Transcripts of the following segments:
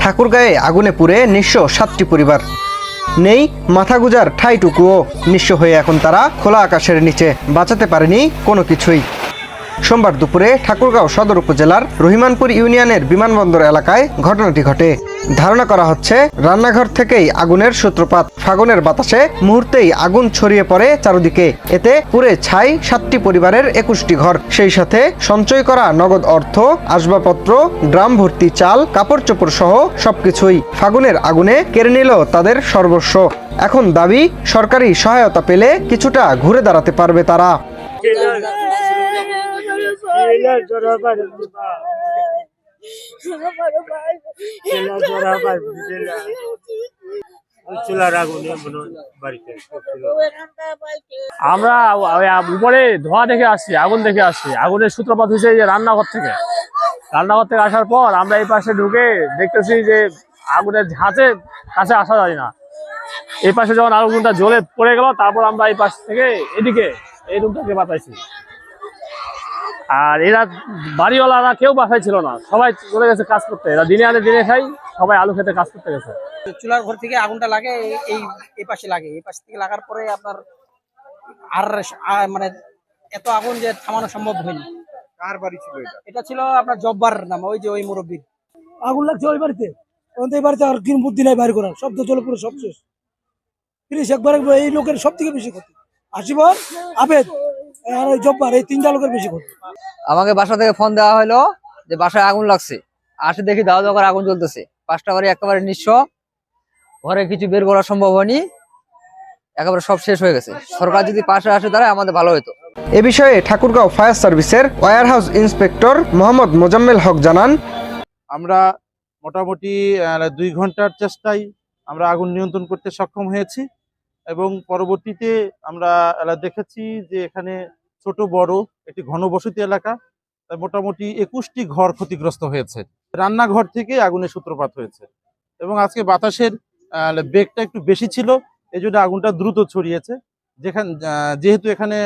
ঠাকুরগাঁয়ে আগুনে পুড়ে নিঃস্ব সাতটি পরিবার। নেই মাথা গুজার ঠাইটুকুও। নিঃস্ব হয়ে এখন তারা খোলা আকাশের নিচে। বাঁচাতে পারেনি কোনো কিছুই। সোমবার দুপুরে ঠাকুরগাঁও সদর উপজেলার রহিমানপুর ইউনিয়নের বিমানবন্দর এলাকায় ঘটনাটি ঘটে। ধারণা করা হচ্ছে, রান্নাঘর থেকেই আগুনের সূত্রপাত। ফাগুনের বাতাসে মুহূর্তেই আগুন ছড়িয়ে পড়ে চারদিকে। এতে পুরে ছাই সাতটি পরিবারের একুশটি ঘর। সেই সাথে সঞ্চয় করা নগদ অর্থ, আসবাবপত্র, ড্রাম ভর্তি চাল, কাপড় চোপড় সহ সবকিছুই ফাগুনের আগুনে কেড়ে নিল তাদের সর্বস্ব। এখন দাবি, সরকারি সহায়তা পেলে কিছুটা ঘুরে দাঁড়াতে পারবে তারা। আমরা উপরে ধোঁয়া দেখে আসছি, আগুন দেখে আসছি। আগুনের সূত্রপাত হয়েছে যে রান্নাঘর থেকে। রান্নাঘর থেকে আসার পর আমরা এই পাশে ঢুকে দেখতেছি যে আগুনের ঝাঁচে কাছে আসা যায় না। এই পাশে যখন আগুনটা জ্বলে পড়ে গেল, তারপর আমরা এই পাশ থেকে এদিকে এই রুমটাকে বাঁচাইছি। আর এরা বাড়িওয়ালারা কেউ বাসায় ছিল না। সবাই চলে গেছে কাজ করতে। এরা দিনে আনে দিনে খাই সবাই আলু খেতে কাজ করতে গেছে। চুলার ঘর থেকে আগুনটা লাগে এই- এই পাশে লাগে। এই পাশ থেকে লাগার পরে আপনার আর মানে এত আগুন যে থামানো সম্ভব হয়নি। কার বাড়ি ছিল এটা? এটা ছিল আপনার জব্বার নাম ওই যে ওই মুরব্বীর। আগুন লাগছে ওই বাড়িতে। তখন তো এই বাড়িতে আর কিন বুদ্ধি নাই বাইর করার। শব্দ চলে পুরো সব শেষ। তিরিশ একবার এই লোকের সব থেকে বেশি ক্ষতি। আসিবার আবেদ। আর ওই জব্বার এই তিনটা লোকের বেশি আমাকে বাসা থেকে ফোন দেওয়া হলো যে বাসায় আগুন লাগছে। আসে দেখি দাওয়া দাওয়া করে আগুন জ্বলতেছে। পাঁচটা বাড়ি একেবারে নিঃস্ব। ঘরে কিছু বের করা সম্ভব হয়নি। একেবারে সব শেষ হয়ে গেছে। সরকার যদি পাশে আসে তারা আমাদের ভালো হতো। এ বিষয়ে ঠাকুরগাঁও ফায়ার সার্ভিসের warehouse inspector Mohammad Mozammel Haque জানান আমরা মোটামুটি আহ, দুই ঘণ্টার চেষ্টায় আমরা আগুন নিয়ন্ত্রণ করতে সক্ষম হয়েছি এবং পরবর্তীতে আমরা দেখেছি যে এখানে ছোট, বড়, একটি ঘনবসতি এলাকা, তাই মোটামুটি একুশটি ঘর ক্ষতিগ্রস্ত হয়েছে। রান্নাঘর থেকে আগুনের সূত্রপাত হয়েছে এবং আজকে বাতাসের বেগটা একটু বেশি ছিল এই জন্য আগুনটা দ্রুত ছড়িয়েছে। যেখানে যেহেতু এখানে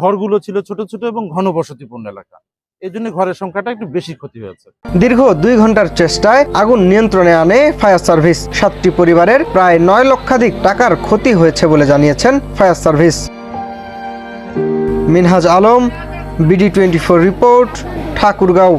ঘরগুলো ছিল ছোট ছোট এবং ঘনবসতিপূর্ণ এলাকা এই জন্য ঘরের সংখ্যাটা একটু বেশি ক্ষতি হয়েছে। দীর্ঘ দুই ঘণ্টার চেষ্টায় আগুন নিয়ন্ত্রণে আনে ফায়ার সার্ভিস। সাতটি পরিবারের প্রায় নয় লক্ষাধিক টাকার ক্ষতি হয়েছে বলে জানিয়েছেন fire service. Minhaj Alam BD twenty four report Thakurgaon.